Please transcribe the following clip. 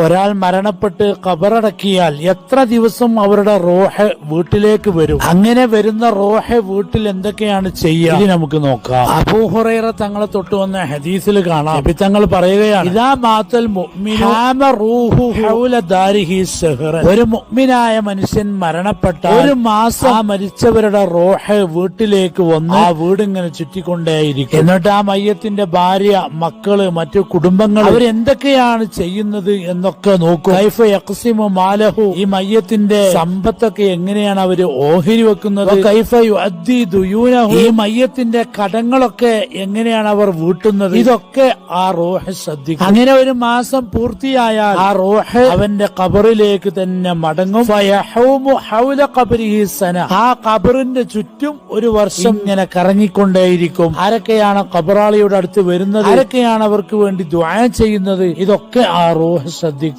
ഒരാൾ മരണപ്പെട്ട് കബറടക്കിയാൽ എത്ര ദിവസം അവരുടെ റോഹ വീട്ടിലേക്ക് വരും? അങ്ങനെ വരുന്ന റോഹ വീട്ടിൽ എന്തൊക്കെയാണ് ചെയ്യുക? ഇത് നമുക്ക് നോക്കാം. അബൂഹുറൈറ തങ്ങളെ തൊട്ട് വന്ന ഹദീസിൽ കാണാം. അപ്പൊ തങ്ങൾ പറയുകയാണ് ഇതാ മാത്തൽ. ഒരു മുഗ്മിനായ മനുഷ്യൻ മരണപ്പെട്ട ഒരു മാസം ആ മരിച്ചവരുടെ റോഹ വീട്ടിലേക്ക് വന്ന് ആ വീട് ഇങ്ങനെ ചുറ്റിക്കൊണ്ടേയിരിക്കും. എന്നിട്ട് ആ മയ്യത്തിന്റെ ഭാര്യ മക്കൾ മറ്റു കുടുംബങ്ങൾ അവരെന്തൊക്കെയാണ് ചെയ്യുന്നത് എന്നൊക്കെ നോക്കും. കൈഫ മാലഹു. ഈ മയ്യത്തിന്റെ സമ്പത്തൊക്കെ എങ്ങനെയാണ് അവർ ഓഹരി വെക്കുന്നത്? കൈഫ യുഅദ്ദി ദുയൂനഹു. ഈ മയ്യത്തിന്റെ കടങ്ങളൊക്കെ എങ്ങനെയാണ് അവർ വീട്ടുന്നത്? ഇതൊക്കെ ആ റോഹ് ശ്രദ്ധിക്കും അങ്ങനെ ഒരു മാസം പൂർത്തിയായാൽ ആ റോഹ് അവന്റെ കബറിലേക്ക് തന്നെ മടങ്ങും. ആ കബറിന്റെ ചുറ്റും ഒരു വർഷം ഇങ്ങനെ കറങ്ങിക്കൊണ്ടേയിരിക്കും. ആരൊക്കെയാണ് കബറാളിയുടെ അടുത്ത് വരുന്നത്? ആരൊക്കെയാണ് അവർക്ക് വേണ്ടി ദ്വായ ചെയ്യുന്നത്? ഇതൊക്കെ ആ റോഹ് ശ്രദ്ധിക്കും صدیق